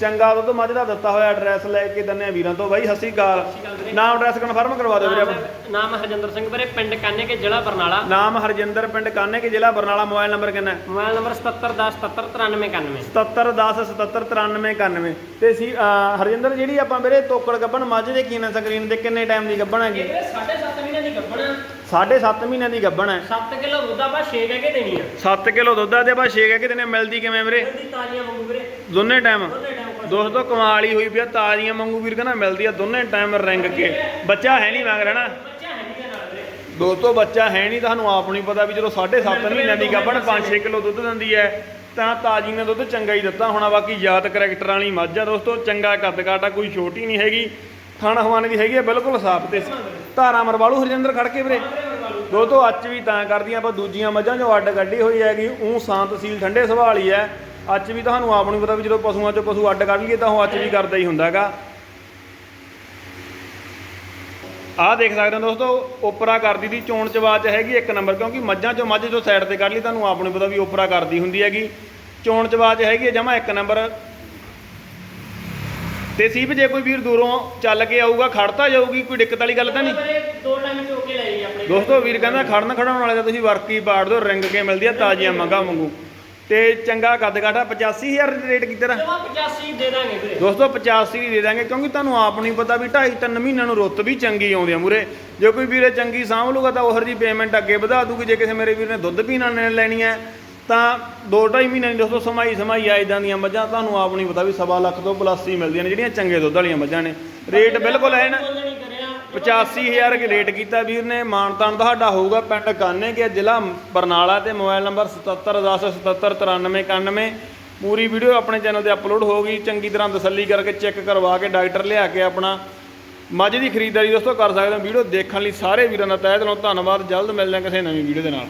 ਚੰਗਾ ਦੁੱਧ ਮੱਝ ਦਾ ਦਿੱਤਾ ਹੋਇਆ ਐਡਰੈਸ ਲੈ ਕੇ ਦੰਨੇ ਵੀਰਾਂ ਤੋਂ। ਬਾਈ ਸ਼੍ਰੀ ਅਕਾਲ। ਨਾਮ ਐਡਰੈਸ ਕਨਫਰਮ ਕਰਵਾ ਦਿਓ ਵੀਰੇ ਨਾਮ ਹਰਜਿੰਦਰ ਸਿੰਘ ਵੀਰੇ ਪਿੰਡ ਕਾਨੇ ਕੇ ਜ਼ਿਲ੍ਹਾ ਬਰਨਾਲਾ। ਨਾਮ ਹਰਜਿੰਦਰ ਪਿੰਡ ਕਾਨੇ ਕੇ ਜ਼ਿਲ੍ਹਾ ਬਰਨਾਲਾ। ਮੋਬਾਈਲ ਨੰਬਰ ਕਿੰਨਾ ਹੈ? ਮੋਬਾਈਲ ਨੰਬਰ 7710779391 7710779391 ਤੇ ਸੀ ਹਰਜਿੰਦਰ ਜਿਹੜੀ ਆਪਾਂ ਵੀਰੇ ਤੋਕੜ ਗੱਬਣ ਮੱਝ ਦੇ ਕੀਨਾ ਸਕਰੀਨ ਦੇ ਕਿੰਨੇ ਟਾਈਮ ਦੀ ਗੱਬਣ ਹੈਗੀ? ਇਹ 7.5 ਮਹੀਨੇ ਦੀ ਗੱਭਣ ਸਾਢੇ 7 ਮਹੀਨਿਆਂ ਦੀ ਗੱਬਣ ਹੈ। 7 ਕਿਲੋ ਦੁੱਧ ਆਪਾਂ 6 ਕਹਿ ਕੇ ਦੇਣੀ ਆ। 7 ਕਿਲੋ ਦੁੱਧ ਆ ਤੇ ਬਾ 6 ਕਹਿ ਕੇ ਦਿਨੇ ਮਿਲਦੀ ਕਿਵੇਂ ਵੀਰੇ? ਇਹਦੀ ਤਾਜ਼ੀਆਂ ਮੰਗੂ ਵੀਰੇ। ਦੋਨੇ ਟਾਈਮ ਦੋਨੇ ਟਾਈਮ ਦੋਸਤੋ ਕਮਾਲ ਹੀ ਹੋਈ ਪਿਆ ਤਾਜ਼ੀਆਂ ਮੰਗੂ ਵੀਰ ਕਹਿੰਦਾ ਮਿਲਦੀ ਆ ਦੋਨੇ ਟਾਈਮ ਰਿੰਗ ਕੇ ਬੱਚਾ ਹੈ ਨਹੀਂ ਮੰਗ ਰਿਹਾ ਨਾ ਬੱਚਾ ਹੈ ਨਹੀਂ ਨਾਲ ਵੀਰੇ ਦੋਸਤੋ ਬੱਚਾ ਹੈ ਨਹੀਂ ਤੁਹਾਨੂੰ ਆਪ ਨਹੀਂ ਪਤਾ ਵੀ ਜਦੋਂ 7.5 ਮਹੀਨਿਆਂ ਦੀ ਗੱਭਣ 5-6 ਕਿਲੋ ਦੁੱਧ ਦਿੰਦੀ ਹੈ ਤਾਂ ਤਾਜੀ ਨੇ ਦੁੱਧ ਚੰਗਾ ਹੀ ਦਿੱਤਾ ਹੋਣਾ ਬਾਕੀ ਯਾਦ ਕਰੈਕਟਰ ਵਾਲੀ ਮੱਝ ਆ ਦੋਸਤੋ ਚੰਗਾ ਕੱਦ ਕਾਟਾ ਕੋਈ ਛੋਟੀ ਨਹੀਂ ਹੈਗੀ ਖਾਣਾ ਖਵਾਣੇ ਦੀ ਹੈਗੀ ਬਿਲਕੁਲ ਸਾਫ਼ ਤੇ ਧਾਰਾ ਮਰਵਾਲੂ ਹਰਜਿੰਦਰ ਖੜ ਕੇ ਵੀਰੇ। ਦੋਸਤੋ ਅੱਜ ਵੀ ਤਾਂ ਕਰਦੀਆਂ ਆਪਾਂ ਦੂਜੀਆਂ ਮੱਝਾਂ ਚੋਂ ਅੱਡ ਕੱਢੀ ਹੋਈ ਹੈਗੀ ਉਹ ਸ਼ਾਂਤ ਸੀਲ ਠੰਡੇ ਸੁਭਾਅ ਵਾਲੀ ਹੈ ਅੱਜ ਵੀ ਤੁਹਾਨੂੰ ਆਪ ਨੂੰ ਪਤਾ ਵੀ ਜਦੋਂ ਪਸ਼ੂਆਂ ਚੋਂ ਪਸ਼ੂ ਅੱਡ ਕੱਢ ਲਈਏ ਤਾਂ ਉਹ ਅੱਜ ਵੀ ਕਰਦਾ ਹੀ ਹੁੰਦਾ ਹੈਗਾ। ਆਹ ਦੇਖ ਸਕਦੇ ਹੋ ਦੋਸਤੋ ਓਪਰਾ ਕਰਦੀ ਦੀ ਚੋਣ ਚਵਾਚ ਹੈਗੀ ਇੱਕ ਨੰਬਰ ਕਿਉਂਕਿ ਮੱਝਾਂ ਚੋਂ ਮੱਝ ਜੋ ਸਾਈਡ ਤੇ ਕੱਢ ਲਈ ਤੁਹਾਨੂੰ ਆਪ ਨੂੰ ਪਤਾ ਵੀ ਓਪਰਾ ਕਰਦੀ ਹੁੰਦੀ ਹੈਗੀ। ਚੋਣ ਚਵਾਚ ਹੈਗੀ ਜਮਾ ਇੱਕ ਨੰਬਰ। ਤੇ ਸੀਪ ਜੇ ਕੋਈ ਵੀਰ ਦੂਰੋਂ ਚੱਲ ਕੇ ਆਊਗਾ ਖੜਤਾ ਜਾਊਗੀ ਕੋਈ ਦਿੱਕਤ ਵਾਲੀ ਗੱਲ ਤਾਂ ਨਹੀਂ? ਦੋ ਟਾਈਮ ਚੋ ਕੇ ਲੈ ਜੀ ਆਪਣੇ ਦੋਸਤੋ ਵੀਰ ਕਹਿੰਦਾ ਖੜਨ ਖੜਾਉਣ ਵਾਲੇ ਤਾਂ ਤੁਸੀਂ ਵਰਕ ਪਾੜ ਦਿਓ ਰਿੰਗ ਕੇ ਮਿਲਦੀ ਆ ਤਾਜ਼ੀਆਂ ਮੰਗਾ ਵਾਂਗੂ। ਤੇ ਚੰਗਾ ਕੱਦ ਕਾਠਾ 85000 ਰੇਟ ਕੀਤਾ ਰਾ ਜਮਾ 85 ਦੇ ਦਾਂਗੇ ਵੀਰੇ। ਦੋਸਤੋ 85 ਦੀ ਦੇ ਦਾਂਗੇ ਕਿਉਂਕਿ ਤੁਹਾਨੂੰ ਆਪ ਨਹੀਂ ਪਤਾ ਵੀ 2.5 3 ਮਹੀਨਿਆਂ ਨੂੰ ਰੁੱਤ ਵੀ ਚੰਗੀ ਆਉਂਦੀ ਆ ਮੂਰੇ। ਜੇ ਕੋਈ ਵੀਰੇ ਚੰਗੀ ਸਾਂਭ ਲੂਗਾ ਤਾਂ ਉਹਰ ਜੀ ਪੇਮੈਂਟ ਅੱਗੇ ਵਧਾ ਦੂਗੀ ਜੇ ਕਿਸੇ ਮੇਰੇ ਵੀਰ ਨੇ ਦੁੱਧ ਪੀਣਾ ਨੇ ਲੈਣੀ ਹੈ ਤਾਂ 2.5 ਮਹੀਨਿਆਂ ਦੀ ਦੋਸਤੋ ਸਮਾਈ ਸਮਾਈ ਆ ਇਦਾਂ ਦੀਆਂ ਮੱਝਾਂ ਤੁਹਾਨੂੰ ਆਪ ਨਹੀਂ ਪਤਾ ਵੀ ਸਵਾ ਲੱਖ ਤੋਂ ਪਲੱਸ ਹੀ ਮਿਲਦੀਆਂ ਨੇ ਜਿਹੜੀਆਂ ਚੰਗੇ ਦੁੱਧ ਵਾਲੀਆਂ ਮੱਝਾਂ ਨੇ। ਰੇਟ ਬਿਲਕੁਲ ਹੈ ਨਾ? ਬੋਲ ਨਹੀਂ ਕਰਿਆ 85000 ਕੇ ਰੇਟ ਕੀਤਾ ਵੀਰ ਨੇ। ਮਾਨਤਾਨ ਤੁਹਾਡਾ ਹੋਊਗਾ, ਪਿੰਡ ਕਾਨੇ ਕੇ ਜ਼ਿਲ੍ਹਾ ਬਰਨਾਲਾ ਤੇ ਮੋਬਾਈਲ ਨੰਬਰ 7710779391 ਪੂਰੀ ਵੀਡੀਓ ਆਪਣੇ ਚੈਨਲ ਤੇ ਅਪਲੋਡ ਹੋ ਗਈ। ਚੰਗੀ ਤਰ੍ਹਾਂ ਤਸੱਲੀ ਕਰਕੇ ਚੈੱਕ ਕਰਵਾ ਕੇ ਡਾਕਟਰ ਲਿਆ ਕੇ ਆਪਣਾ ਮੱਝ ਦੀ ਖਰੀਦਦਾਰੀ ਦੋਸਤੋ ਕਰ ਸਕਦੇ ਹੋ। ਵੀਡੀਓ ਦੇਖਣ ਲਈ ਸਾਰੇ ਵੀਰਾਂ ਦਾ ਤਹਿ ਦਿਲੋਂ ਧੰਨਵਾਦ। ਜਲਦ ਮਿਲਦੇ ਹਾਂ ਕਿਸੇ ਨਵੀਂ ਵੀਡੀਓ ਦੇ ਨਾਲ।